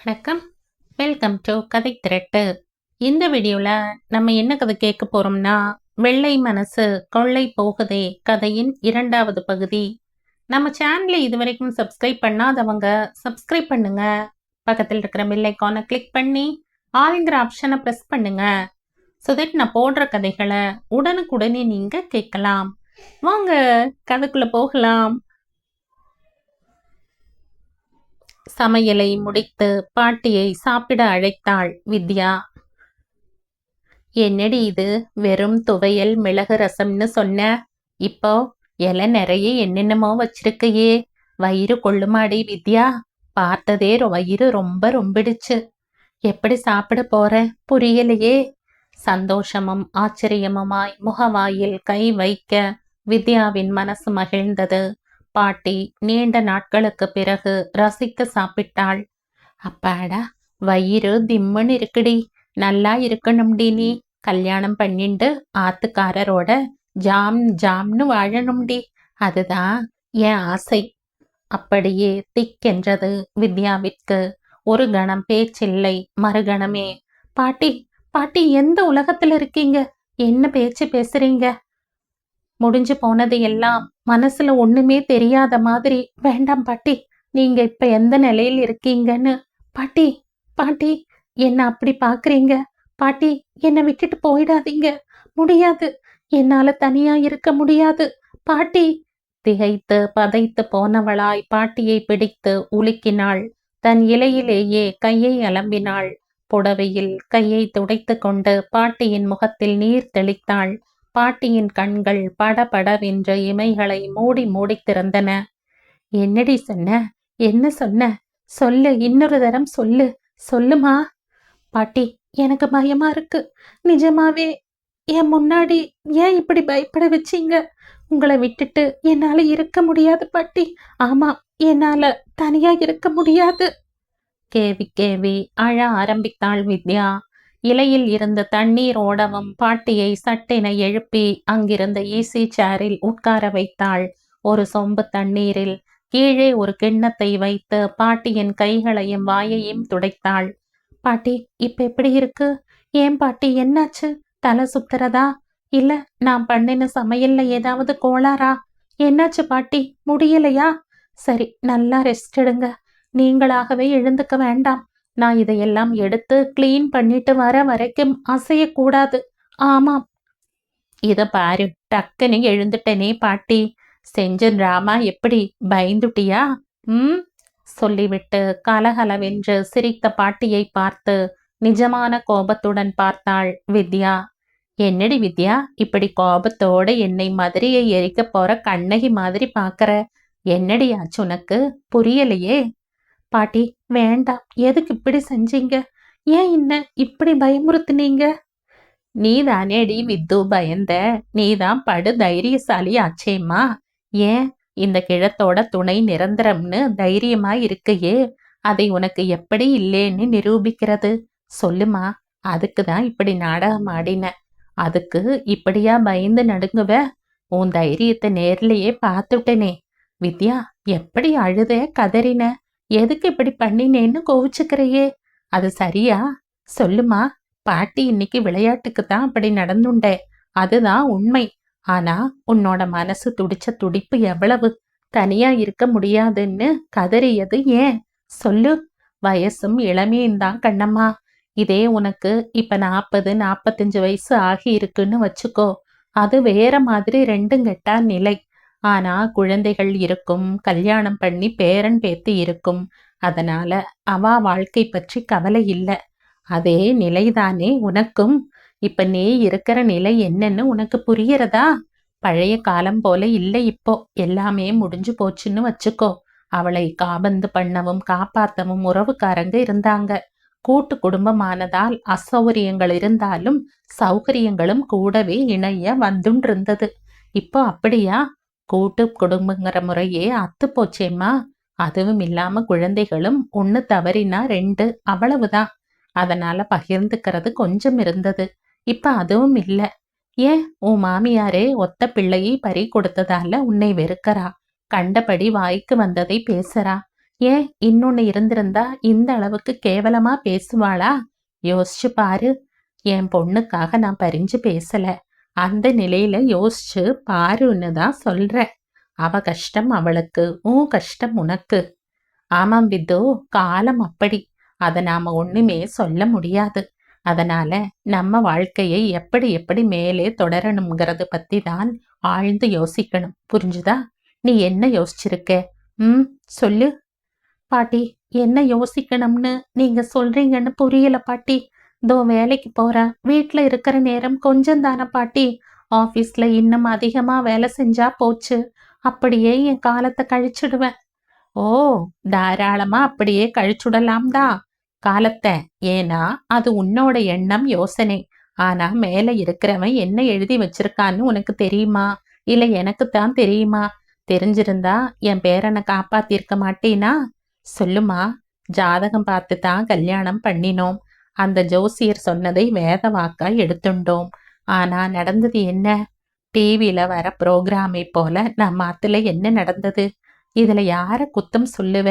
வணக்கம். Welcome to கதை திரட்டு. இந்த வீடியோவில் நம்ம என்ன கதை கேட்க போகிறோம்னா வெள்ளை மனசு கொள்ளை போகுதே கதையின் இரண்டாவது பகுதி. நம்ம சேனலை இது வரைக்கும் சப்ஸ்கிரைப் பண்ணாதவங்க சப்ஸ்கிரைப் பண்ணுங்க. பக்கத்தில் இருக்கிற மில்லைக்கான கிளிக் பண்ணி ஆளுங்கிற ஆப்ஷனை ப்ரெஸ் பண்ணுங்க. ஸோ தட் நான் போடுற கதைகளை உடனுக்குடனே நீங்கள் கேட்கலாம். வாங்க கதைக்குள்ளே போகலாம். சமையலை முடித்து பாட்டியை சாப்பிட அழைத்தாள் வித்யா. என்னடி இது? வெறும் துவையல் மிளகு ரசம்னு சொன்ன? இப்போ இலை நிறைய என்னென்னமோ வச்சிருக்கையே. வயிறு கொள்ளுமாடி வித்யா? பார்த்ததே வயிறு ரொம்ப ரொம்பிடுச்சு. எப்படி சாப்பிட போற? புரியலையே. சந்தோஷமும் ஆச்சரியமுமாய் முகவாயில் கை வைக்க வித்யாவின் மனசு மகிழ்ந்தது. பாட்டி நீண்ட நாட்களுக்கு பிறகு ரசித்து சாப்பிட்டாள். அப்பாடா வயிறு திம்முன்னு இருக்குடி. நல்லா இருக்கணும்டி நீ. கல்யாணம் பண்ணிண்டு ஆத்துக்காரரோட ஜாம் ஜாம்னு வாழணும்டி அதுதான் என் ஆசை. அப்படியே திக்கென்றது வித்யாவிற்கு. ஒரு கணம் பேச்சில்லை மறுகணமே. பாட்டி பாட்டி எந்த உலகத்துல இருக்கீங்க? என்ன பேச்சு பேசுறீங்க? முடிஞ்சு போனது எல்லாம் மனசுல ஒண்ணுமே தெரியாத மாதிரி வேண்டாம் பாட்டி நீங்க இப்ப எந்த நிலையில் இருக்கீங்கன்னு? பாட்டி பாட்டி என்ன அப்படி பாக்குறீங்க? பாட்டி என்னை விட்டுட்டு போயிடாதீங்க. முடியாது. என்னால தனியா இருக்க முடியாது. பாட்டி திகைத்து பதைத்து போனவளாய் பாட்டியை பிடித்து உலுக்கினாள். தன் இலையிலேயே கையை அலம்பினாள். புடவையில் கையை துடைத்து கொண்டு பாட்டியின் முகத்தில் நீர் தெளித்தாள். பாட்டியின் கண்கள் படபடவென்ற இமைகளை மூடி மூடி திறந்தன. என்னடி சொன்ன? என்ன சொன்ன? சொல்லு இன்னொரு தரம் சொல்லு. சொல்லுமா? பாட்டி எனக்கு பயமா இருக்கு. நிஜமாவே என் முன்னாடி ஏன் இப்படி பயப்பட வச்சீங்க? உங்களை விட்டுட்டு என்னால இருக்க முடியாது பாட்டி. ஆமா என்னால தனியா இருக்க முடியாது. கேவி கேவி அழ ஆரம்பித்தாள் வித்யா. இலையில் இருந்த தண்ணீர் ஓடவும் பாட்டியை சட்டென எழுப்பி அங்கிருந்த ஈசி சேரில் உட்கார வைத்தாள். ஒரு சொம்பு தண்ணீரில் கீழே ஒரு கிண்ணத்தை வைத்து பாட்டியின் கைகளையும் வாயையும் துடைத்தாள். பாட்டி இப்ப எப்படி இருக்கு? ஏன் பாட்டி என்னாச்சு? தலை சுத்துறதா? இல்ல நான் பண்ணின சமையல்ல ஏதாவது கோளாறா? என்னாச்சு பாட்டி? முடியலையா? சரி நல்லா ரெஸ்ட் எடுங்க. நீங்களாகவே எழுந்துக்க வேண்டாம். நான் இதையெல்லாம் எடுத்து கிளீன் பண்ணிட்டு வர வரைக்கும் அசையக்கூடாது. ஆமாம். இத பாரு டக்குன்னு எழுந்துட்டனே பாட்டி. செஞ்சன் ராமா எப்படி? பயந்துட்டியா? ம்? சொல்லிவிட்டு கலகலவென்று சிரித்த பாட்டியை பார்த்து நிஜமான கோபத்துடன் பார்த்தாள் வித்யா. என்னடி வித்யா இப்படி கோபத்தோட என்னை மாதிரியை எரிக்க போற கண்ணகி மாதிரி பாக்குற என்னடி ஆச்சு உனக்கு? புரியலையே. பாட்டி வேண்டாம். எதுக்கு இப்படி செஞ்சீங்க? ஏன் என்ன இப்படி பயமுறுத்துனீங்க? நீ தானேடி வித்து பயந்த. நீதான் படு தைரியசாலி ஆச்சேம்மா ஏன்? இந்த கிழத்தோட துணை நிரந்தரம்னு தைரியமா இருக்கையே. அதை உனக்கு எப்படி இல்லேன்னு நிரூபிக்கிறது? சொல்லுமா. அதுக்கு தான் இப்படி நாடகம் ஆடின. அதுக்கு இப்படியா பயந்து நடுங்குவ? உன் தைரியத்தை நேர்லயே பார்த்துட்டனே. வித்யா எப்படி அழுத கதறின? எதுக்கு இப்படி பண்ணினேன்னு கோவிச்சுக்கிறையே? அது சரியா? சொல்லுமா பாட்டி இன்னைக்கு விளையாட்டுக்கு தான் அப்படி நடந்துண்ட. அதுதான் உண்மை. ஆனா உன்னோட மனசு துடிச்ச துடிப்பு எவ்வளவு? தனியா இருக்க முடியாதுன்னு கதறியது ஏன்? சொல்லு. வயசும் இளமையும் தான் கண்ணம்மா. இதே உனக்கு இப்ப நாற்பது நாற்பத்தஞ்சு வயசு ஆகி இருக்குன்னு வச்சுக்கோ. அது வேற மாதிரி ரெண்டும் கெட்டா நிலை. ஆனா குழந்தைகள் இருக்கும் கல்யாணம் பண்ணி பேரன் பேத்தி இருக்கும். அதனால அவ வாழ்க்கை பற்றி கவலை இல்ல. அதே நிலைதானே உனக்கும்? இப்ப நீ இருக்கிற நிலை என்னன்னு உனக்கு புரியறதா பழைய காலம் போல இல்லை இப்போ. எல்லாமே முடிஞ்சு போச்சுன்னு வச்சுக்கோ. அவளை காபந்து பண்ணவும் காப்பாத்தவும் உறவுக்காரங்க இருந்தாங்க. கூட்டு குடும்பமானதால் அசௌகரியங்கள் இருந்தாலும் சௌகரியங்களும் கூடவே இணைய வந்துண்டிருந்தது இப்போ அப்படியா? கூட்டு குடும்பங்கிற முறையே அத்து போச்சேம்மா. அதுவும் இல்லாம குழந்தைகளும் ஒண்ணு தவறினா ரெண்டு அவ்வளவுதான். அதனால பகிர்ந்துக்கிறது கொஞ்சம் இருந்தது. இப்ப அதுவும் இல்ல. ஏன்? உன் மாமியாரே ஒத்த பிள்ளையை பறி கொடுத்ததால உன்னை வெறுக்கறா. கண்டபடி வாய்க்கு வந்ததை பேசுறா. ஏன்? இன்னொன்னு இருந்திருந்தா இந்த அளவுக்கு கேவலமா பேசுவாளா? யோசிச்சு பாரு. என் பொண்ணுக்காக நான் பறிஞ்சு பேசல. அந்த நிலையில யோசிச்சு பாருன்னு தான் சொல்ற. அவ கஷ்டம் அவளுக்கு உன் கஷ்டம் உனக்கு. ஆமாம் வித்து காலம் அப்படி. அதை நாம ஒண்ணுமே சொல்ல முடியாது. அதனால நம்ம வாழ்க்கையை எப்படி எப்படி மேலே தொடரணுங்கிறது பத்தி தான் ஆழ்ந்து யோசிக்கணும். புரிஞ்சுதா? நீ என்ன யோசிச்சிருக்க? ம் சொல்லு. பாட்டி என்ன யோசிக்கணும்னு நீங்க சொல்றீங்கன்னு புரியல பாட்டி. தோ வேலைக்கு போறேன் வீட்ல இருக்கிற நேரம் கொஞ்சம் தானே பாட்டி. ஆபீஸ்ல இன்னும் அதிகமா வேலை செஞ்சா போச்சு. அப்படியே என் காலத்தை கழிச்சிடுவேன். ஓ தாராளமா அப்படியே கழிச்சுடலாம் தான் காலத்தை ஏன்னா அது உன்னோட எண்ணம் யோசனை. ஆனா மேல இருக்கிறவன் என்ன எழுதி வச்சிருக்கான்னு உனக்கு தெரியுமா? இல்ல எனக்கு தான் தெரியுமா? தெரிஞ்சிருந்தா என் பேரனை காப்பாத்திருக்க மாட்டேனா? சொல்லுமா. ஜாதகம் பார்த்து தான் கல்யாணம் பண்ணினோம். அந்த ஜோசியர் சொன்னதை வேத வாக்காய் எடுத்துண்டோம். ஆனா நடந்தது என்ன? டிவியில வர ப்ரோக்ராமை போல நம்ம ஆத்துல என்ன நடந்தது? இதுல யார குத்தம் சொல்லுவ?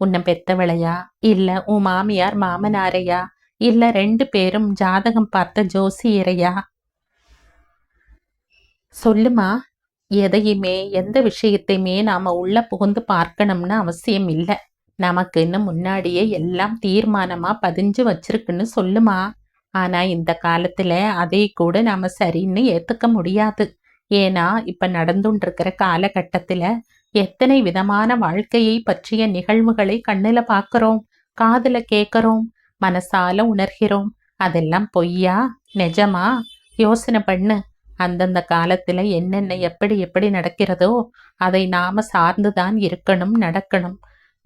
உன்னை பெத்தவளையா? இல்ல உன் மாமியார் மாமனாரையா? இல்ல ரெண்டு பேரும் ஜாதகம் பார்த்த ஜோசியரையா? சொல்லுமா? எதையுமே எந்த விஷயத்தையுமே நாம உள்ள புகுந்து பார்க்கணும்னு அவசியம் இல்லை. நமக்குன்னு முன்னாடியே எல்லாம் தீர்மானமா பதிஞ்சு வச்சிருக்குன்னு சொல்லுமா? ஆனா இந்த காலத்துல அதை கூட நாம சரின்னு ஏத்துக்க முடியாது. ஏன்னா இப்ப நடந்துட்டு காலகட்டத்துல எத்தனை விதமான வாழ்க்கையை பற்றிய நிகழ்வுகளை கண்ணுல பாக்குறோம் காதுல கேக்குறோம் மனசால உணர்கிறோம். அதெல்லாம் பொய்யா? நிஜமா? யோசனை பண்ணு. அந்தந்த காலத்துல என்னென்ன எப்படி எப்படி நடக்கிறதோ அதை நாம சார்ந்துதான் இருக்கணும் நடக்கணும்.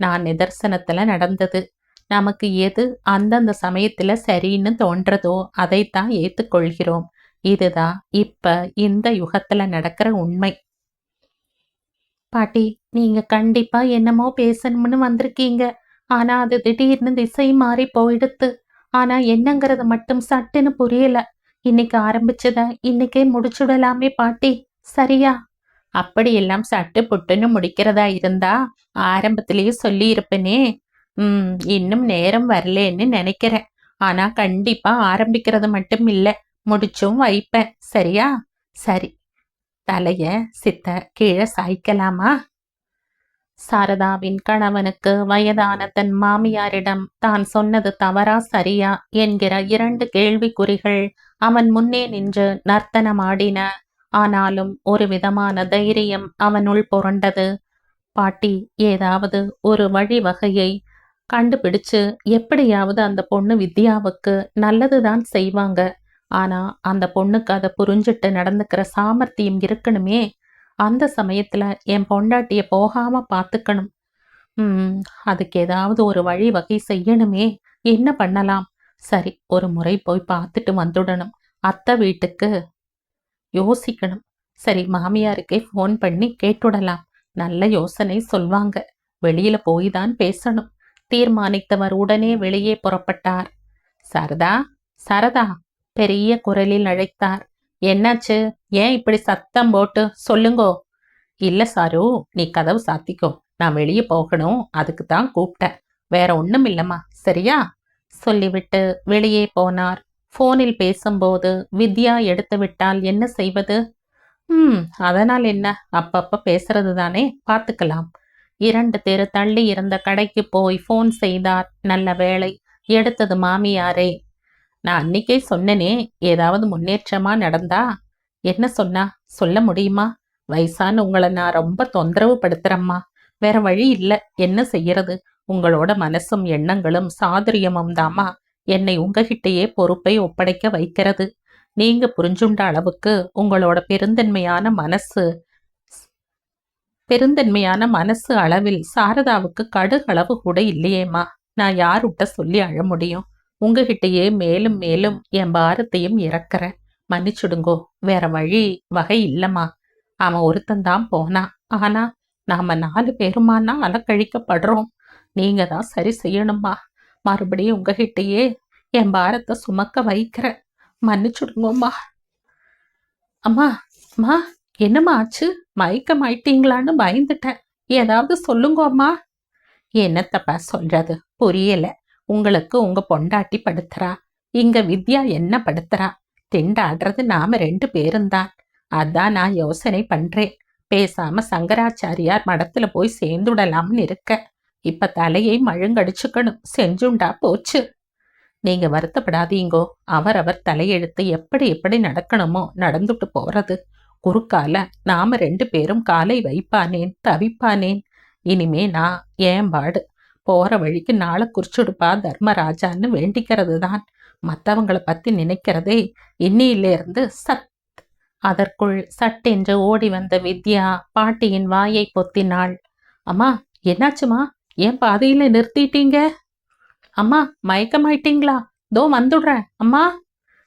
நான் நிதர்சனத்துல நடந்தது. நமக்கு எது அந்தந்த சமயத்துல சரின்னு தோன்றதோ அதைத்தான் ஏத்துக்கொள்கிறோம். இதுதான் இப்ப இந்த யுகத்துல நடக்கிற உண்மை. பாட்டி நீங்க கண்டிப்பா என்னமோ பேசணும்னு வந்திருக்கீங்க. ஆனா அது திடீர்னு திசை மாறி போயிடுத்து. ஆனா என்னங்கிறது மட்டும் சட்டுன்னு புரியல. இன்னைக்கு ஆரம்பிச்சத இன்னைக்கே முடிச்சுடலாமே பாட்டி. சரியா? அப்படியெல்லாம் சட்டு புட்டுன்னு முடிக்கிறதா இருந்தா ஆரம்பத்திலேயே சொல்லியிருப்பேனே. ம் இன்னும் நேரம் வரலேன்னு நினைக்கிறேன். ஆனா கண்டிப்பா ஆரம்பிக்கிறது மட்டும் இல்ல முடிச்சும் வைப்பேன். சரியா? சரி. தலைய சித்த கீழே சாய்க்கலாமா? சாரதாவின் கணவனுக்கு வயதான தன் மாமியாரிடம் தான் சொன்னது தவறா சரியா? என்கிற இரண்டு கேள்விக்குறிகள் அவன் முன்னே நின்று நர்த்தனமாடின ஆனாலும் ஒரு விதமான தைரியம் அவனுள் புரண்டது. பாட்டி ஏதாவது ஒரு வழிவகையை கண்டுபிடிச்சு எப்படியாவது அந்த பொண்ணு வித்யாவுக்கு நல்லதுதான் செய்வாங்க. ஆனா அந்த பொண்ணுக்கு அதை புரிஞ்சிட்டு நடந்துக்கிற சாமர்த்தியம் இருக்கணுமே. அந்த சமயத்துல என் பொண்டாட்டிய போகாம பாத்துக்கணும். உம் அதுக்கு ஏதாவது ஒரு வழி வகை செய்யணுமே. என்ன பண்ணலாம்? சரி ஒரு முறை போய் பார்த்துட்டு வந்துடணும். அத்தை வீட்டுக்கு யோசிக்கணும். சரி மாமியாருக்கே ஃபோன் பண்ணி கேட்டுடலாம். நல்ல யோசனை சொல்வாங்க. வெளியில போய் தான் பேசணும். தீர்மானித்தவர் உடனே வெளியே புறப்பட்டார். சரதா சரதா பெரிய குரலில் அழைத்தார். என்னாச்சு? ஏன் இப்படி சத்தம் போட்டு? சொல்லுங்கோ. இல்ல சாரு நீ கதவு சாத்திக்கோ. நான் வெளியே போகணும். அதுக்கு தான் கூப்பிட்டேன் வேற ஒண்ணும் இல்லம்மா சரியா? சொல்லிவிட்டு வெளியே போனார். போனில் பேசும்போது வித்யா எடுத்து விட்டால் என்ன செய்வது? ம் அதனால் என்ன? அப்பப்ப பேசுறது தானே? பார்த்துக்கலாம். இரண்டு தெரு தள்ளி இருந்த கடைக்கு போய் ஃபோன் செய்தார். நல்ல வேலை எடுத்தது மாமியாரே. நான் அன்னைக்கே சொன்னனே ஏதாவது முன்னேற்றமா நடந்தா? என்ன சொன்னா? சொல்ல முடியுமா? வயசான உங்களை நான் ரொம்ப தொந்தரவு படுத்துறம்மா. வேற வழி இல்ல. என்ன செய்யறது? உங்களோட மனசும் எண்ணங்களும் சாதுரியமும் தாமா என்னை உங்ககிட்டயே பொறுப்பை ஒப்படைக்க வைக்கிறது. நீங்க புரிஞ்சுண்ட அளவுக்கு உங்களோட பெருந்தன்மையான மனசு பெருந்தன்மையான மனசு அளவில் சாரதாவுக்கு கடுகளவு கூட இல்லையேம்மா. நான் யாருட்ட சொல்லி அழ முடியும்? உங்ககிட்டயே மேலும் மேலும் என் பாரத்தையும் இறக்குறேன். மன்னிச்சுடுங்கோ. வேற வழி வகை இல்லம்மா. அவன் ஒருத்தந்தான் போனான் ஆனா நாம நாலு பேருமானா அலக்கழிக்கப்படுறோம். நீங்க தான் சரி செய்யணுமா மறுபடியும் உங்ககிட்டயே என் பாரத்தை சுமக்க வைக்கிறேன். மன்னிச்சுடுங்கம்மா. அம்மா அம்மா என்னம்மா ஆச்சு? மயக்கம் ஆயிட்டீங்களான்னு பயந்துட்டேன். ஏதாவது சொல்லுங்க அம்மா. என்னத்தப்பா சொல்றது? புரியல. உங்களுக்கு உங்க பொண்டாட்டி படுத்துறா. இங்க வித்யா என்ன படுத்துறா? திண்டாடுறது நாம ரெண்டு பேரும் தான் அதான் நான் யோசனை பண்றேன். பேசாம சங்கராச்சாரியார் மடத்துல போய் சேர்ந்துடலாம்னு இருக்க இப்ப தலையை மழுங்கடிச்சுக்கணும். செஞ்சுண்டா போச்சு. நீங்க வருத்தப்படாதீங்கோ. அவரவர் தலையெழுத்து எப்படி எப்படி நடக்கணுமோ நடந்துட்டு போறது. குறுக்கால நாம ரெண்டு பேரும் காலை வைப்பானேன் தவிப்பானேன். இனிமே நான் ஏன் பாடு? போற வழிக்கு நாளை குறிச்சுடுப்பா தர்மராஜான்னு வேண்டிக்கிறது தான் மற்றவங்களை பத்தி நினைக்கிறதே இன்னிலிருந்து சத். அதற்குள் சட்டென்று ஓடி வந்த வித்யா பாட்டியின் வாயை பொத்தினாள். அம்மா என்னாச்சுமா? ஏன் பாதையில நிறுத்திட்டீங்க? அம்மா மயக்கமாயிட்டீங்களா? தோ வந்துடுறேன். அம்மா.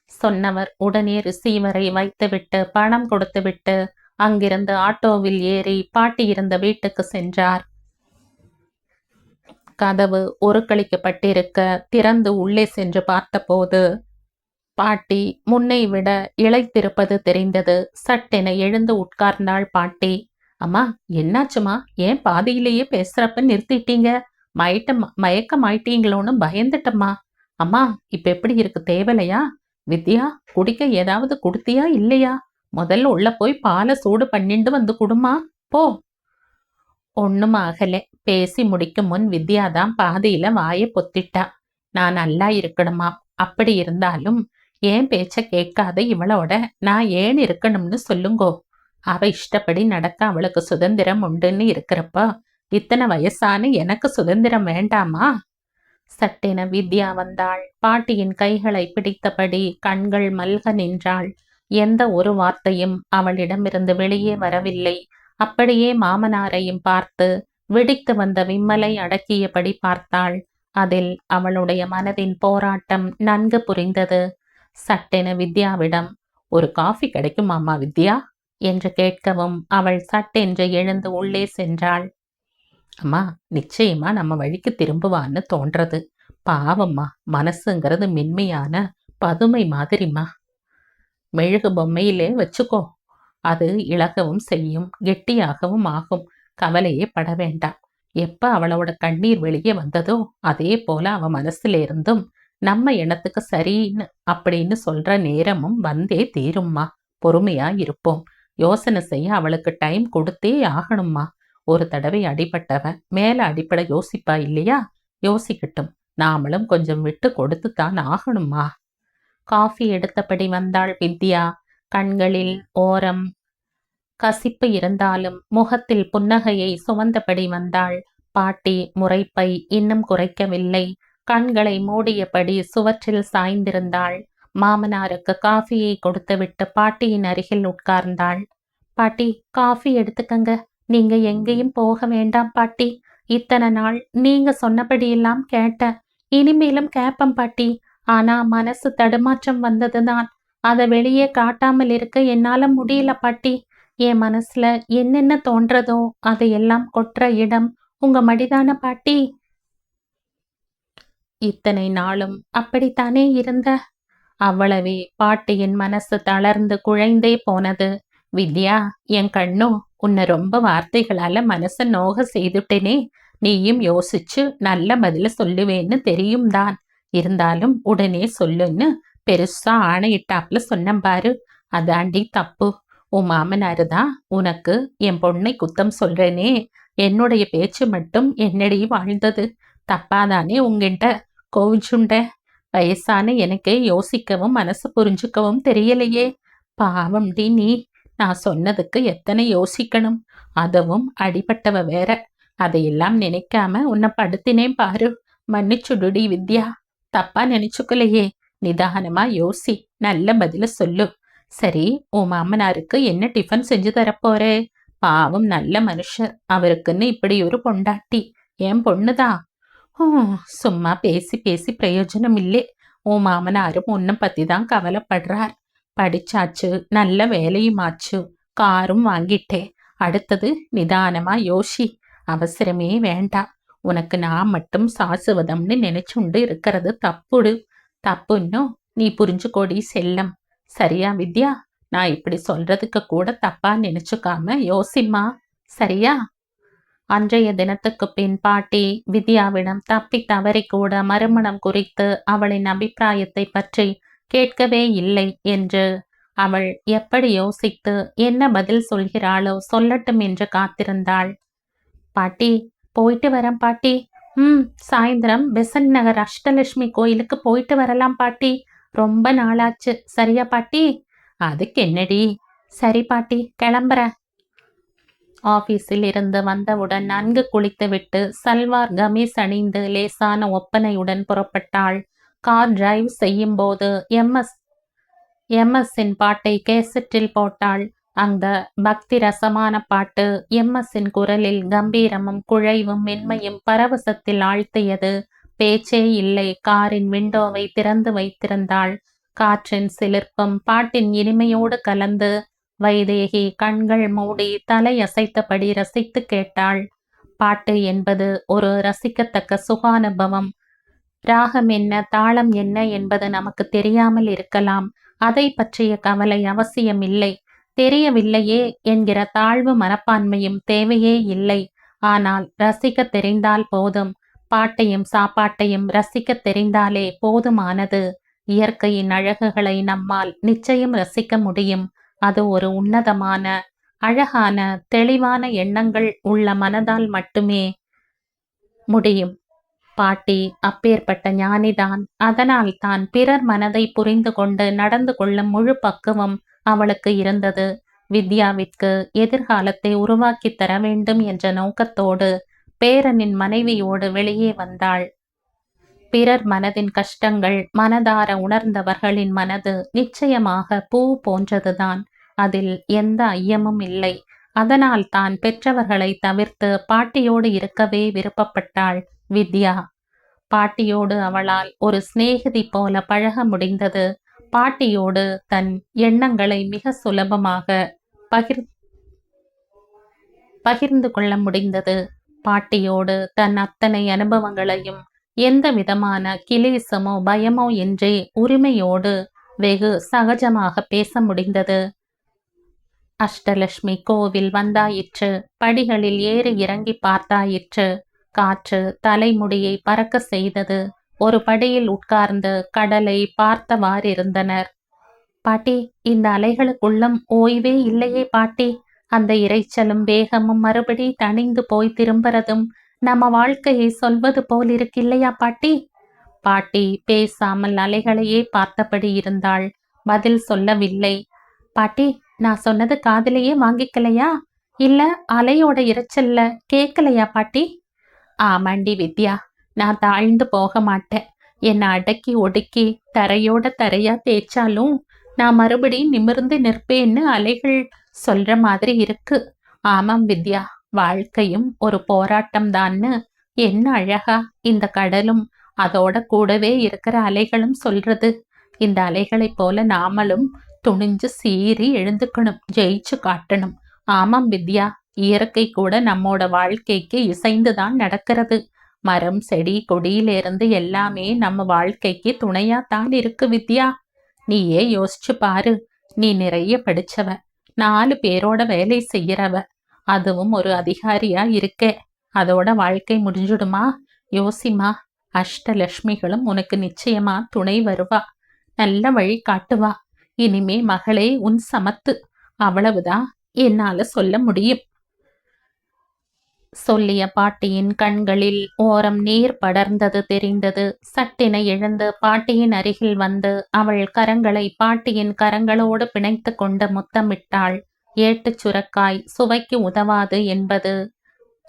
சொன்னவர் உடனே ரிசீவரை வைத்துவிட்டு பணம் கொடுத்துவிட்டு அங்கிருந்து ஆட்டோவில் ஏறி பாட்டி இருந்த வீட்டுக்கு சென்றார். கதவு ஒருக்களிக்கப்பட்டிருக்க திறந்து உள்ளே சென்று பார்த்தபோது பாட்டி முன்னை விட இளைத்திருப்பது தெரிந்தது. சட்டென எழுந்து உட்கார்ந்தாள் பாட்டி. அம்மா என்னாச்சுமா ஏன் பாதியிலேயே பேசுறப்ப நிறுத்திட்டீங்க? மயட்ட மயக்கமாயிட்டீங்களோன்னு பயந்துட்டம்மா. அம்மா இப்ப எப்படி இருக்கு? தேவலையா? வித்யா குடிக்க ஏதாவது கொடுத்தியா? இல்லையா? முதல்ல உள்ள போய் பாலை சூடு பண்ணிண்டு வந்து குடுமா? போ. ஒண்ணும் ஆகல. பேசி முடிக்கும் முன் வித்யா தான் பாதியில வாயை பொத்திட்டா. நான் நல்லா இருக்கணுமா? அப்படி இருந்தாலும் ஏன் பேச்ச கேட்காத இவளோட நான் ஏன் இருக்கணும்னு சொல்லுங்கோ. அவ இஷ்டப்படி நடக்க அவளுக்கு சுதந்திரம் உண்டுன்னு இருக்கிறப்போ இத்தனை வயசான எனக்கு சுதந்திரம் வேண்டாமா? சட்டென வித்யா வந்தாள். பாட்டியின் கைகளை பிடித்தபடி கண்கள் மல்க நின்றாள். எந்த ஒரு வார்த்தையும் அவளிடமிருந்து வெளியே வரவில்லை. அப்படியே மாமனாரையும் பார்த்து வெடித்து வந்த விம்மலை அடக்கியபடி பார்த்தாள். அதில் அவளுடைய மனதின் போராட்டம் நன்கு புரிந்தது. சட்டென வித்யாவிடம் ஒரு காஃபி கிடைக்குமாமா வித்யா? என்று கேட்கவும் அவள் சட்டென்று எழுந்து உள்ளே சென்றாள். அம்மா நிச்சயமா நம்ம வழிக்கு திரும்புவான்னு தோன்றது. பாவம்மா மனசுங்கிறது மென்மையான பதுமை மாதிரிம்மா. மெழுகு பொம்மையிலே வச்சுக்கோ. அது இழகவும் செய்யும் கெட்டியாகவும் ஆகும். கவலையே பட வேண்டாம். எப்ப அவளோட கண்ணீர் வெளியே வந்ததோ அதே போல அவ மனசுல இருந்தும் நம்ம இனத்துக்கு சரின்னு அப்படின்னு சொல்ற நேரமும் வந்தே தீரும்மா. பொறுமையா இருப்போம். யோசனை செய்ய அவளுக்கு டைம் கொடுத்தே ஆகணும்மா. ஒரு தடவை அடிபட்டவன் மேல அடிப்பட யோசிப்பா இல்லையா? யோசிக்கட்டும். நாமளும் கொஞ்சம் விட்டு கொடுத்து தான் ஆகணுமா காஃபி எடுத்தபடி வந்தாள் வித்யா. கண்களில் ஓரம். கசிப்பு இருந்தாலும் முகத்தில் புன்னகையை சுமந்தபடி வந்தாள். பாட்டி முறைப்பை இன்னும் குறைக்கவில்லை. கண்களை மூடியபடி சுவற்றில் சாய்ந்திருந்தாள். மாமனாருக்கு காஃபியை கொடுத்துவிட்டு பாட்டியின் அருகில் உட்கார்ந்தாள். பாட்டி காஃபி எடுத்துக்கங்க. நீங்க எங்கேயும் போக வேண்டாம் பாட்டி. இத்தனை நாள் நீங்க சொன்னபடியெல்லாம் கேட்டேன் இனிமேலும் கேப்பம் பாட்டி. ஆனா மனசு தடுமாற்றம் வந்ததுதான். அதை வெளியே காட்டாமல் இருக்க என்னால முடியல பாட்டி. என் மனசுல என்னென்ன தோன்றதோ அதையெல்லாம் கொற்ற இடம் உங்க மடிதான பாட்டி? இத்தனை நாளும் அப்படித்தானே இருந்த? அவ்வளவே பாட்டியின் மனசு தளர்ந்து குழைந்தே போனது. வித்யா என் கண்ணோ உன்னை ரொம்ப வார்த்தைகளால மனச நோக செய்துட்டேனே. நீயும் யோசிச்சு நல்ல பதில சொல்லுவேன்னு தெரியும் தான். இருந்தாலும் உடனே சொல்லுன்னு பெருசா ஆணையிட்டாப்ல சொன்னம் பாரு. அதாண்டி தப்பு. உன் மாமனாரு தான் உனக்கு என் பொண்ணை குத்தம் சொல்றேனே. என்னுடைய பேச்சு மட்டும் என்னடி வாழ்ந்தது. தப்பாதானே உங்கிட்ட கோவிச்சுண்ட. வயசான எனக்கு யோசிக்கவும் மனசு புரிஞ்சுக்கவும் தெரியலையே. பாவம் டி நீ நான் சொன்னதுக்கு எத்தனை யோசிக்கணும்? அதுவும் அடிபட்டவ வேற. அதையெல்லாம் நினைக்காம உன்னை படுத்தினேன் பாரு. மன்னிச்சுடுடி வித்யா. தப்பா நினைச்சுக்கலையே. நிதானமா யோசி. நல்ல பதில சொல்லு. சரி உன் மாமனாருக்கு என்ன டிஃபன் செஞ்சு தரப்போறே பாவம் நல்ல மனுஷர் அவருக்குன்னு இப்படி ஒரு பொண்டாட்டி. என் பொண்ணுதான். சும்மா பேசி பேசி பிரயோஜனம் இல்லை உன் மாமனாரும் உன்னை பத்தி தான் கவலைப்படுறார் படிச்சாச்சு நல்ல வேலையுமாச்சு காரும் வாங்கிட்டேன் அடுத்தது நிதானமா யோசி அவசரமே வேண்டாம் உனக்கு நான் மட்டும் சாசுவதம்னு நினைச்சுண்டு இருக்கிறது தப்புடு தப்புன்னோ நீ புரிஞ்சுக்கோடி செல்லம் சரியா வித்யா நான் இப்படி சொல்றதுக்கு கூட தப்பா நினைச்சுக்காம யோசிம்மா சரியா அன்றைய தினத்துக்குப் பின் பாட்டி வித்யாவிடம் தப்பித் தவறி கூட மறுமணம் குறித்து அவளின் அபிப்பிராயத்தைப் பற்றி கேட்கவே இல்லை என்று அவள் எப்படி யோசித்து என்ன பதில் சொல்கிறாளோ சொல்லட்டும் என்று காத்திருந்தாள். பாட்டி போயிட்டு வரேன் பாட்டி. ம் சாயந்தரம் பெசன்ட் நகர் அஷ்டலட்சுமி கோயிலுக்கு போயிட்டு வரலாம் பாட்டி. ரொம்ப நாளாச்சு. சரியா பாட்டி? அதுக்கு என்னடி? சரி பாட்டி கிளம்புறேன். ஆபீஸில் இருந்து வந்தவுடன் நன்கு குளித்துவிட்டு சல்வார் கமீஸ் அணிந்து லேசான ஒப்பனையுடன் புறப்பட்டாள். கார் டிரைவ் செய்யும் போது எம்எஸ் எம்எஸ்ஸின் பாட்டை கேசட்டில் போட்டாள். அந்த பக்தி ரசமான பாட்டு எம்எஸ்ஸின் குரலில் கம்பீரமும் குழைவும் மென்மையும் பரவசத்தில் ஆழ்த்தியது. பேச்சே இல்லை காரின் விண்டோவை திறந்து வைத்திருந்தாள். காற்றின் சிலிர்ப்பும் பாட்டின் இனிமையோடு கலந்து வைதேகி கண்கள் மூடி தலை அசைத்தபடி ரசித்து கேட்டாள். பாட்டு என்பது ஒரு ரசிக்கத்தக்க சுகானுபவம். ராகம் என்ன தாளம் என்ன என்பது நமக்கு தெரியாமல் இருக்கலாம். அதை பற்றிய கவலை அவசியமில்லை. தெரியவில்லையே என்கிற தாழ்வு மனப்பான்மையும் தேவையே இல்லை. ஆனால் ரசிக்க தெரிந்தால் போதும். பாட்டையும் சாப்பாட்டையும் ரசிக்க தெரிந்தாலே போதுமானது. இயற்கையின் அழகுகளை நம்மால் நிச்சயம் ரசிக்க முடியும். அது ஒரு உன்னதமான அழகான தெளிவான எண்ணங்கள் உள்ள மனதால் மட்டுமே முடியும். பாட்டி அப்பேற்பட்ட ஞானிதான். அதனால் தான் பிறர் மனதை புரிந்து கொண்டு நடந்து கொள்ளும் முழு பக்குவம் அவளுக்கு இருந்தது. வித்யாவிற்கு எதிர்காலத்தை உருவாக்கித் தர வேண்டும் என்ற நோக்கத்தோடு பேரனின் மனைவியோடு வெளியே வந்தாள். பிறர் மனதின் கஷ்டங்கள் மனதார உணர்ந்தவர்களின் மனது நிச்சயமாக பூ போன்றதுதான். அதில் எந்த ஐயமும் இல்லை. அதனால் தான் பெற்றவர்களை தவிர்த்து பாட்டியோடு இருக்கவே விருப்பப்பட்டாள் வித்யா. பாட்டியோடு அவளால் ஒரு சிநேகிதி போல பழக முடிந்தது. பாட்டியோடு தன் எண்ணங்களை மிக சுலபமாக பகிர் பகிர்ந்து கொள்ள முடிந்தது. பாட்டியோடு தன் அத்தனை அனுபவங்களையும் எந்த விதமான கிலேசமோ பயமோ இன்றி உரிமையோடு வெகு சகஜமாக பேச முடிந்தது. அஷ்டலட்சுமி கோவில் வந்தாயிற்று. படிகளில் ஏறி இறங்கி பார்த்தாயிற்று. காற்று தலைமுடியை பறக்க செய்தது. ஒரு படியில் உட்கார்ந்து கடலை பார்த்தவாறிருந்தனர். பாட்டி இந்த அலைகளுக்குள்ளம் ஓய்வே இல்லையே பாட்டி. அந்த இரைச்சலும் வேகமும் மறுபடி தணிந்து போய் திரும்புறதும் நம்ம வாழ்க்கையை சொல்வது போல் இருக்கில்லையா பாட்டி? பாட்டி பேசாமல் அலைகளையே பார்த்தபடி இருந்தாள். பதில் சொல்லவில்லை. பாட்டி நான் சொன்னது காதலையே வாங்கிக்கலையா? இல்ல அலையோட இரைச்சல்ல கேட்கலையா பாட்டி? ஆமாண்டி வித்யா நான் தாழ்ந்து போக மாட்டேன். என்னை அடக்கி ஒடுக்கி தரையோட தரையா தேய்ச்சாலும் நான் மறுபடியும் நிமிர்ந்து நிற்பேன்னு அலைகள் சொல்ற மாதிரி இருக்கு. ஆமாம் வித்யா வாழ்க்கையும் ஒரு போராட்டம் தான்னு என்ன அழகா இந்த கடலும் அதோட கூடவே இருக்கிற அலைகளும் சொல்றது. இந்த அலைகளைப் போல நாமளும் துணிஞ்சு சீறி எழுந்துக்கணும் ஜெயிச்சு காட்டணும். ஆமாம் வித்யா இயற்கை கூட நம்மோட வாழ்க்கைக்கு இசைந்துதான் நடக்கிறது. மரம் செடி கொடியிலிருந்து எல்லாமே நம்ம வாழ்க்கைக்கு துணையாத்தான் இருக்கு வித்யா. நீயே யோசிச்சு பாரு நீ நிறைய படிச்சவ நாலு பேரோட வேலை செய்யறவ அதுவும் ஒரு அதிகாரியா இருக்கே. அதோட வாழ்க்கை முடிஞ்சுடுமா? யோசிமா அஷ்டலட்சுமிகளும் உனக்கு நிச்சயமா துணை வருவா. நல்ல வழி காட்டுவா. இனிமே மகளே உன் சமத்து. அவ்வளவுதான் என்னால சொல்ல முடியும். சொல்லிய பாட்டியின் கண்களில் ஓரம் நீர் படர்ந்தது தெரிந்தது. சட்டினை எழுந்து பாட்டியின் அருகில் வந்து அவள் கரங்களை பாட்டியின் கரங்களோடு பிணைத்து கொண்டு முத்தமிட்டாள். ஏட்டுச் சுரக்காய் சுவைக்கு உதவாது என்பது.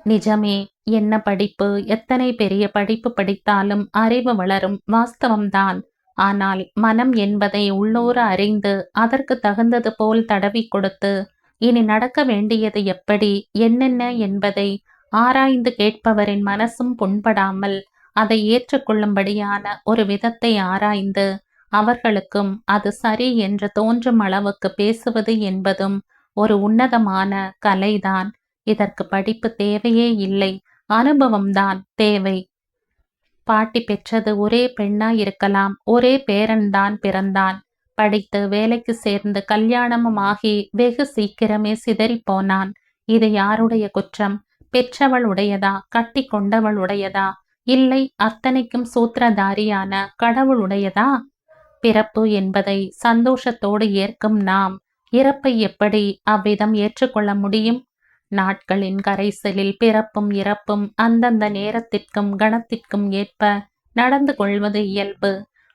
நிஜமே என்ன படிப்பு? எத்தனை பெரிய படிப்பு படித்தாலும் அறிவு வளரும். வாஸ்தவம்தான். ஆனால் மனம் என்பதை உள்ளூர அறிந்து அதற்கு தகுந்தது போல் தடவி கொடுத்து இனி நடக்க வேண்டியது எப்படி என்னென்ன என்பதை ஆராய்ந்து கேட்பவரின் மனசும் புண்படாமல் அதை ஏற்றுக்கொள்ளும்படியான ஒரு விதத்தை ஆராய்ந்து அவர்களுக்கும் அது சரி என்று தோன்றும் அளவுக்கு பேசுவது என்பதும் ஒரு உன்னதமான கலைதான். இதற்கு படிப்பு தேவையே இல்லை அனுபவம்தான் தேவை. பாட்டி பெற்றது ஒரே பெண்ணா இருக்கலாம். ஒரே பேரன்தான் பிறந்தான். படித்து வேலைக்கு சேர்ந்து கல்யாணமும் ஆகி வெகு சீக்கிரமே சிதறி போனான். இது யாருடைய குற்றம்? பெற்றவள் உடையதா கட்டி கொண்டவள் உடையதா இல்லை அத்தனைக்கும் சூத்திரதாரியான கடவுளுடையதா? பிறப்பு என்பதை சந்தோஷத்தோடு ஏற்கும் நாம். இறப்பை எப்படி அவ்விதம் ஏற்றுக்கொள்ள முடியும்? நாட்களின் கரைசலில் பிறப்பும் இறப்பும் அந்தந்த நேரத்திற்கும் கணத்திற்கும் ஏற்ப நடந்து கொள்வது இயல்பு.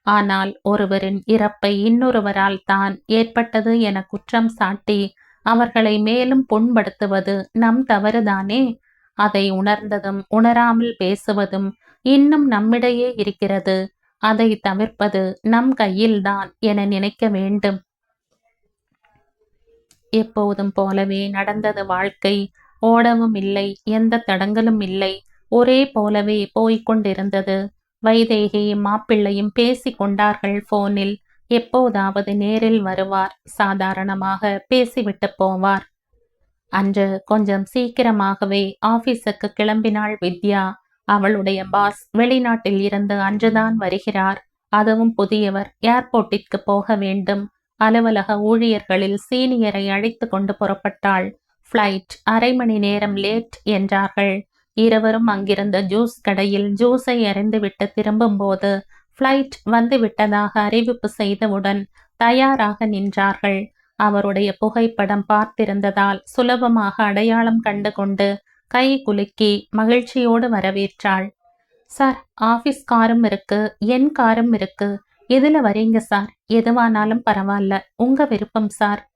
ஆனால் ஒருவரின் இறப்பை இன்னொருவரால் தான் ஏற்பட்டது என குற்றம் சாட்டி அவர்களை மேலும் புண்படுத்துவது நம் தவறுதானே? அதை உணர்ந்ததும் உணராமல் பேசுவதும் இன்னும் நம்மிடையே இருக்கிறது. அதை தவிர்ப்பது நம் கையில்தான் என நினைக்க வேண்டும். எப்போதும் போலவே நடந்தது வாழ்க்கை. ஓடவும் இல்லை எந்த தடங்களும் இல்லை. ஒரே போலவே போய்க் கொண்டிருந்தது. வைதேகியும் மாப்பிள்ளையும் பேசிக் கொண்டார்கள் போனில். எப்போதாவது நேரில் வருவார் சாதாரணமாக பேசிவிட்டு போவார். அன்று கொஞ்சம் சீக்கிரமாகவே ஆபீஸுக்கு கிளம்பினாள் வித்யா. அவளுடைய பாஸ் வெளிநாட்டில் இருந்து அன்றுதான் வருகிறார். அதுவும் புதியவர் ஏர்போர்ட்டிற்கு போக வேண்டும். அலுவலக ஊழியர்களில் சீனியரை அழைத்து கொண்டு புறப்பட்டாள். ஃப்ளைட் அரை மணி நேரம் லேட் என்றார்கள். இருவரும் அங்கிருந்த ஜூஸ் கடையில் ஜூஸை அறிந்துவிட்டு திரும்பும்போது ஃப்ளைட் வந்துவிட்டதாக அறிவிப்பு செய்தவுடன் தயாராக நின்றார்கள். அவருடைய புகைப்படம் பார்த்திருந்ததால் சுலபமாக அடையாளம் கண்டு கொண்டு கை குலுக்கி மகிழ்ச்சியோடு வரவேற்றாள். சார் ஆபீஸ் காரும் இருக்கு என் காரும் இருக்கு. எதுல வரீங்க சார்? எதுவானாலும் பரவாயில்ல உங்க விருப்பம் சார்.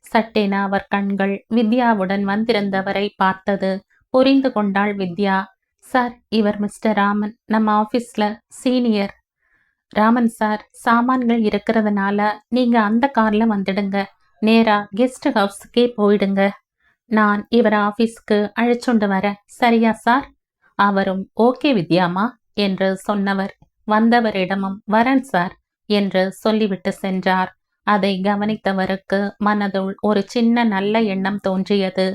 சட்டென அவர் கண்கள் வித்யாவுடன் வந்திருந்தவரை பார்த்தது. புரிந்து கொண்டாள் வித்யா. சார் இவர் மிஸ்டர் ராமன். நம்ம ஆபீஸ்ல சீனியர். ராமன் சார் சாமான்கள் இருக்கிறதுனால நீங்க அந்த கார்ல வந்துடுங்க. நேரா கெஸ்ட் ஹவுஸ்க்கே போயிடுங்க. நான் இவர் ஆபீஸ்க்கு அழைச்சுண்டு வரேன். சரியா சார்? அவரும் ஓகே வித்யாமா? என்று சொன்னவர். வந்தவரிடமும் வரேன் சார். என்று சொல்லிவிட்டு சென்றார். அதை கவனித்தவருக்கு மனதுள் ஒரு சின்ன நல்ல எண்ணம் தோன்றியது.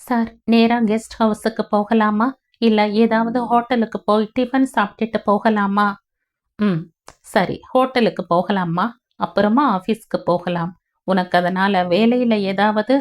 சார் நேரா கெஸ்ட் ஹவுஸுக்கு போகலாமா? இல்ல ஏதாவது ஹோட்டலுக்கு போய் டிஃபன் சாப்பிட்டுட்டு போகலாமா? ம் சரி ஹோட்டலுக்கு போகலாமா? அப்புறமா ஆஃபீஸ்க்கு போகலாம். உனக்கு அதனால வேலையில ஏதாவது?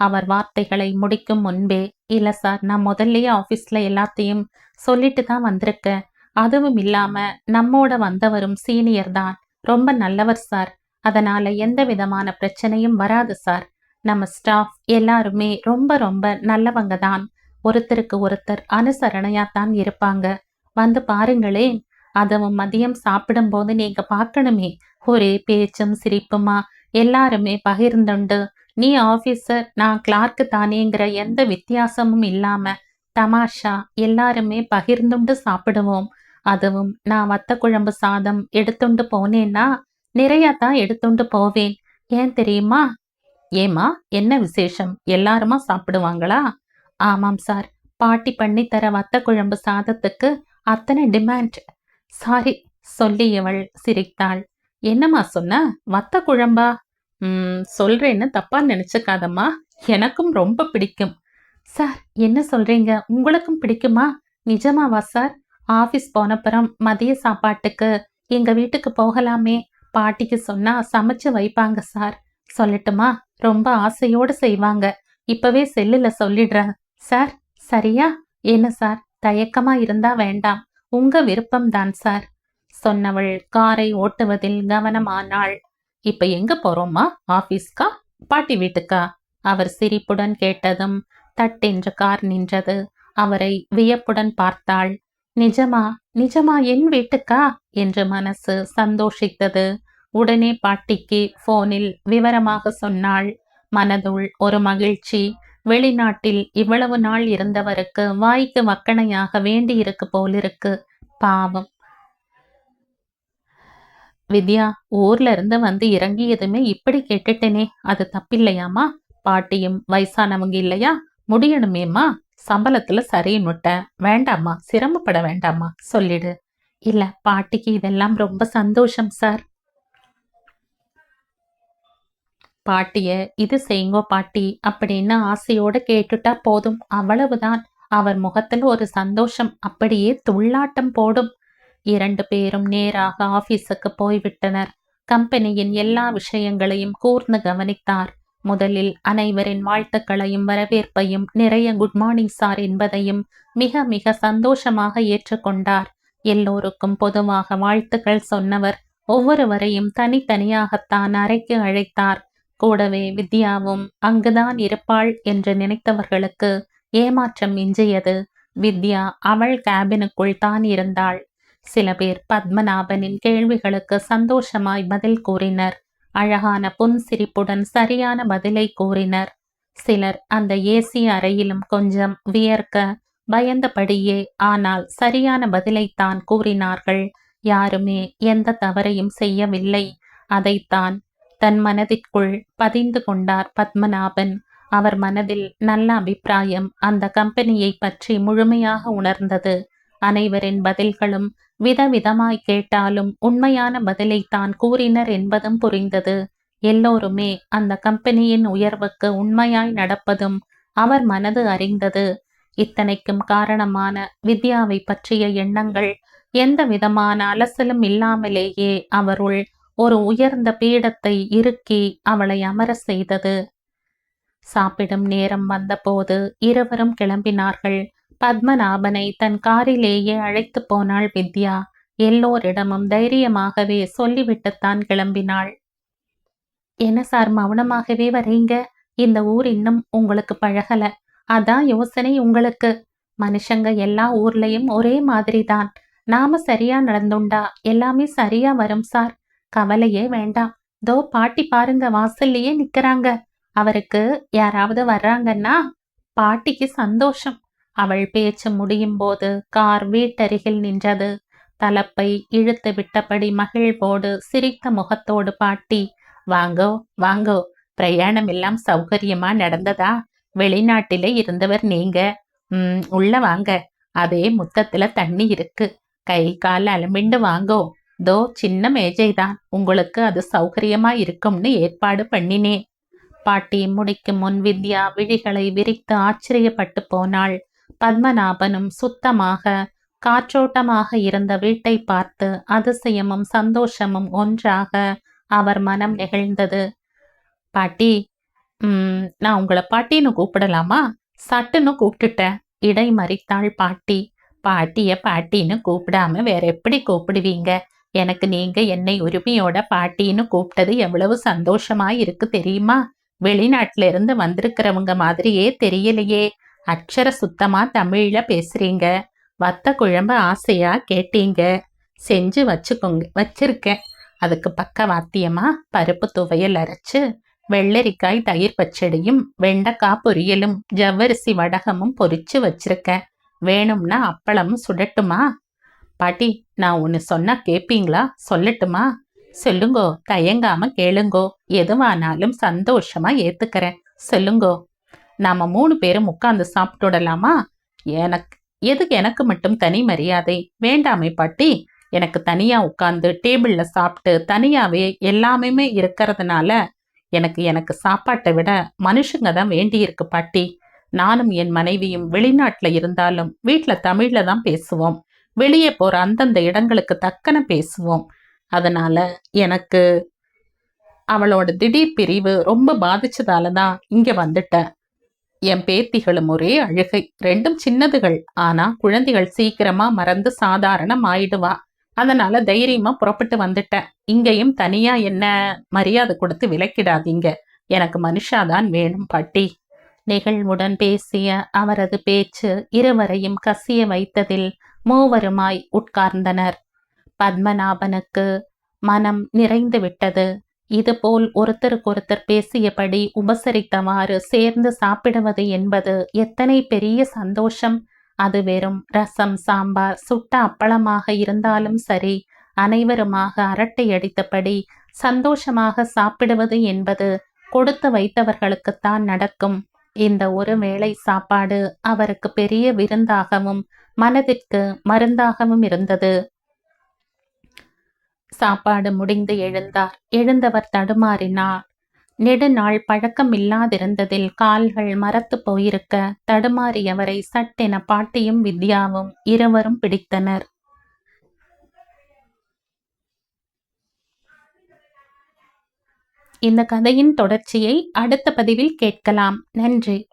அவர் வார்த்தைகளை முடிக்கும் முன்பே இல்ல சார் நான் முதல்லயே ஆஃபீஸ்ல எல்லாத்தையும் சொல்லிட்டு தான் வந்திருக்கேன். அதுவும் இல்லாம நம்மோட வந்தவரும் சீனியர் தான். ரொம்ப நல்லவர் சார். அதனால எந்த விதமான பிரச்சனையும் வராது சார். நம்ம ஸ்டாஃப் எல்லாருமே ரொம்ப ரொம்ப நல்லவங்க தான். ஒருத்தருக்கு ஒருத்தர் அனுசரணையாத்தான் இருப்பாங்க. வந்து பாருங்களேன் அதுவும் மதியம் சாப்பிடும்போது நீங்க பார்க்கணுமே. ஒரே பேச்சும் சிரிப்புமா? எல்லாருமே பகிர்ந்துண்டு நீ ஆஃபீஸர் நான் கிளார்க்கு தானேங்கிற எந்த வித்தியாசமும் இல்லாம தமாஷா எல்லாருமே பகிர்ந்துண்டு சாப்பிடுவோம். அதுவும் நான் வத்த குழம்பு சாதம் எடுத்துண்டு போனேன்னா நிறைய தான் எடுத்துண்டு போவேன். ஏன் தெரியுமா? ஏமா என்ன விசேஷம்? எல்லாருமா சாப்பிடுவாங்களா? ஆமாம் சார். பாட்டி பண்ணி தர வத்த குழம்பு சாதத்துக்கு அத்தனை டிமாண்ட். சாரி சொல்லியவள் சிரித்தாள். என்னம்மா சொன்ன? வத்த குழம்பா? ம் சொல்றேன்னு தப்பா நினைச்சுக்காதம்மா. எனக்கும் ரொம்ப பிடிக்கும். சார் என்ன சொல்றீங்க? உங்களுக்கும் பிடிக்குமா? நிஜமாவா சார்? ஆபீஸ் போனப்புறம் மதிய சாப்பாட்டுக்கு எங்க வீட்டுக்கு போகலாமே பாட்டிக்கு சொன்னா சமைச்சு வைப்பாங்க சார். சொல்லட்டுமா? ரொம்ப ஆசையோடு செய்வாங்க. இப்பவே செல்லுல சொல்லிடுறேன். சார் சரியா? என்ன சார்? தயக்கமா இருந்தா வேண்டாம். உங்க விருப்பம் தான் சார். சொன்னவள் காரை ஓட்டுவதில் கவனமானாள். இப்ப எங்க போறோமா? ஆபீஸ்க்கா? பாட்டி வீட்டுக்கா? அவர் சிரிப்புடன் கேட்டதும் தட்டென்று கார் நின்றது. அவரை வியப்புடன் பார்த்தாள். நிஜமா? நிஜமா என் வீட்டுக்கா? என்று மனசு சந்தோஷித்தது. உடனே பாட்டிக்கு போனில் விவரமாக சொன்னாள். மனதுள் ஒரு மகிழ்ச்சி. வெளிநாட்டில் இவ்வளவு நாள் இருந்தவருக்கு வாய்க்கு வக்கணையாக வேண்டியிருக்கு போலிருக்கு. பாவம். வித்யா ஊர்ல இருந்து வந்து இறங்கியதுமே இப்படி கேட்டுட்டேனே. அது தப்பில்லையாமா பாட்டியும் வயசானவங்க இல்லையா? முடியணுமேம்மா? சம்பளத்துல சரின்னுட்டேன் வேண்டாம்மா சிரமப்பட வேண்டாம்மா சொல்லிடு. இல்ல பாட்டிக்கு இதெல்லாம் ரொம்ப சந்தோஷம் சார். பாட்டிய இது செய்யுங்கோ பாட்டி அப்படின்னு ஆசையோட கேட்டுட்டா போதும். அவ்வளவுதான் அவர் முகத்தில் ஒரு சந்தோஷம் அப்படியே துள்ளாட்டம் போடும். இரண்டு பேரும் நேராக ஆபீஸுக்கு போய்விட்டனர். கம்பெனியின் எல்லா விஷயங்களையும் கூர்ந்து கவனித்தார். முதலில் அனைவரின் வாழ்த்துக்களையும் வரவேற்பையும் நிறைய குட் மார்னிங் சார் என்பதையும் மிக மிக சந்தோஷமாக ஏற்றுக்கொண்டார். எல்லோருக்கும் பொதுவாக வாழ்த்துக்கள் சொன்னவர் ஒவ்வொருவரையும் தனித்தனியாகத்தான் அறைக்கு அழைத்தார். கூடவே வித்யாவும் அங்குதான் இருப்பாள் என்று நினைத்தவர்களுக்கு ஏமாற்றம் மிஞ்சியது. வித்யா அவள் கேபினுக்குள் தான் இருந்தாள். சில பேர் பத்மநாபனின் கேள்விகளுக்கு சந்தோஷமாய் பதில் கூறினர். அழகான புன்சிரிப்புடன் சரியான பதிலை கூறினர். சிலர் அந்த ஏசி அறையிலும் கொஞ்சம் வியர்க்க பயந்தபடியே ஆனால் சரியான பதிலைத்தான் கூறினார்கள். யாருமே எந்த தவறையும் செய்யவில்லை. அதைத்தான் தன் மனதிற்குள் பதிந்து கொண்டார் பத்மநாபன். அவர் மனதில் நல்ல அபிப்பிராயம் அந்த கம்பெனியை பற்றி முழுமையாக உணர்ந்தது. அனைவரின் பதில்களும் விதவிதமாய் கேட்டாலும் உண்மையான பதிலை தான் கூறினர் என்பதும் புரிந்தது. எல்லோருமே அந்த கம்பெனியின் உயர்வுக்கு உண்மையாய் நடப்பதும் அவர் மனது அறிந்தது. இத்தனைக்கும் காரணமான வித்யாவை பற்றிய எண்ணங்கள் எந்த விதமான அலசலும் இல்லாமலேயே அவருள் ஒரு உயர்ந்த பீடத்தை இறுக்கி அவளை அமர செய்தது. சாப்பிடும் நேரம் வந்தபோது இருவரும் கிளம்பினார்கள். பத்மநாபனை தன் காரிலேயே அழைத்து போனாள் வித்யா. எல்லோரிடமும் தைரியமாகவே சொல்லிவிட்டுத்தான் கிளம்பினாள். என்ன சார் மௌனமாகவே வரீங்க? இந்த ஊர் இன்னும் உங்களுக்கு பழகல. அதான் யோசனை உங்களுக்கு. மனுஷங்க எல்லா ஊர்லயும் ஒரே மாதிரி தான் நாம சரியா நடந்துண்டா? எல்லாமே சரியா வரும் சார். கவலையே வேண்டாம். தோ பாட்டி பாருங்க வாசல்லையே நிக்கிறாங்க. அவருக்கு யாராவது வர்றாங்கன்னா பாட்டிக்கு சந்தோஷம். அவள் பேச்சு முடியும் போது கார் வீட்டருகில் நின்றது. தலப்பை இழுத்து விட்டபடி மகிழ்வோடு சிரித்த முகத்தோடு பாட்டி வாங்கோ வாங்கோ பிரயாணம் எல்லாம் சௌகரியமா நடந்ததா? வெளிநாட்டிலே இருந்தவர் நீங்க. உம் உள்ள வாங்க. அதே முத்தத்துல தண்ணி இருக்கு. கை கால் அலம்பிண்டு வாங்கோ. தோ சின்ன மேஜைதான். உங்களுக்கு அது சௌகரியமா இருக்கும்னு ஏற்பாடு பண்ணினேன். பாட்டி முடிக்கும் முன் வித்யா விழிகளை விரித்து ஆச்சரியப்பட்டு போனாள். பத்மநாபனும் சுத்தமாக காற்றோட்டமாக இருந்த வீட்டை பார்த்து அதிசயமும் சந்தோஷமும் ஒன்றாக அவர் மனம் நெகிழ்ந்தது. பாட்டி உம் நான் உங்களை பாட்டின்னு கூப்பிடலாமா? சட்டுன்னு கூப்பிட்டுட்டேன். இடை மறித்தாள் பாட்டி. பாட்டிய பாட்டின்னு கூப்பிடாம வேற எப்படி கூப்பிடுவீங்க? எனக்கு நீங்க என்னை உரிமையோட பாட்டின்னு கூப்பிட்டது எவ்வளவு சந்தோஷமா இருக்கு தெரியுமா? வெளிநாட்டுல இருந்து வந்திருக்கிறவங்க மாதிரியே தெரியலையே. அக்ஷர சுத்தமாக தமிழில் பேசுகிறீங்க வத்த குழம்பு ஆசையாக கேட்டீங்க. செஞ்சு வச்சுக்கோங்க வச்சிருக்கேன். அதுக்கு பக்க வாத்தியமா பருப்பு துவையல் அரைச்சு வெள்ளரிக்காய் தயிர் பச்சடியும் வெண்டைக்காய் பொரியலும் ஜவ்வரிசி வடகமும் பொரிச்சு வச்சிருக்கேன். வேணும்னா அப்பளமும் சுடட்டுமா? பாட்டி நான் ஒன்று சொன்னால் கேட்பீங்களா சொல்லட்டுமா? சொல்லுங்கோ தயங்காமல் கேளுங்கோ. எதுவானாலும் சந்தோஷமாக ஏற்றுக்கிறேன் சொல்லுங்கோ. நாம மூணு பேரும் உட்கார்ந்து சாப்பிட்டுடலாமா? எனக்கு எதுக்கு எனக்கு மட்டும் தனி மரியாதை? வேண்டாமே பாட்டி. எனக்கு தனியா உட்கார்ந்து டேபிள்ல சாப்பிட்டு தனியாவே எல்லாமே இருக்கிறதுனால எனக்கு எனக்கு சாப்பாட்டை விட மனுஷங்க தான் வேண்டியிருக்கு பாட்டி. நானும் என் மனைவியும் வெளிநாட்டுல இருந்தாலும் வீட்டுல தமிழ்ல தான் பேசுவோம். வெளியே போற அந்தந்த இடங்களுக்கு தக்கன பேசுவோம். அதனால எனக்கு அவளோட திடீர் பிரிவு ரொம்ப பாதிச்சதால தான் இங்க வந்துட்டேன். என் பேத்திகளும் ஒரே அழுகை. ரெண்டும் சின்னதுகள். ஆனா குழந்தைகள் சீக்கிரமா மறந்து சாதாரணம் ஆயிடுவா அதனால தைரியமா புறப்பட்டு வந்துட்டேன். இங்கேயும் தனியா என்ன மரியாதை கொடுத்து விலக்கிடாதீங்க. எனக்கு மனுஷாதான் வேணும் பாட்டி. நிகழ்வுடன் பேசிய அவரது பேச்சு இருவரையும் கசிய வைத்ததில் மூவருமாய் உட்கார்ந்தனர். பத்மநாபனுக்கு மனம் நிறைந்து விட்டது இதுபோல் ஒருத்தருக்கொருத்தர் பேசியபடி உபசரித்தவாறு சேர்ந்து சாப்பிடுவது என்பது எத்தனை பெரிய சந்தோஷம். அது வெறும் ரசம் சாம்பார் சுட்ட அப்பளமாக இருந்தாலும் சரி அனைவருமாக அரட்டை அடித்தபடி சந்தோஷமாக சாப்பிடுவது என்பது கொடுத்து வைத்தவர்களுக்குத்தான் நடக்கும். இந்த ஒரு வேளை சாப்பாடு அவருக்கு பெரிய விருந்தாகவும் மனதிற்கு மருந்தாகவும் இருந்தது. சாப்பாடு முடிந்து எழுந்தார். எழுந்தவர் தடுமாறினார். நெடுநாள் பழக்கம் இல்லாதிருந்ததில் கால்கள் மரத்து போயிருக்க தடுமாறியவரை சட்டென பாட்டியும் வித்யாவும் இருவரும் பிடித்தனர். இந்த கதையின் தொடர்ச்சியை அடுத்த பதிவில் கேட்கலாம். நன்றி.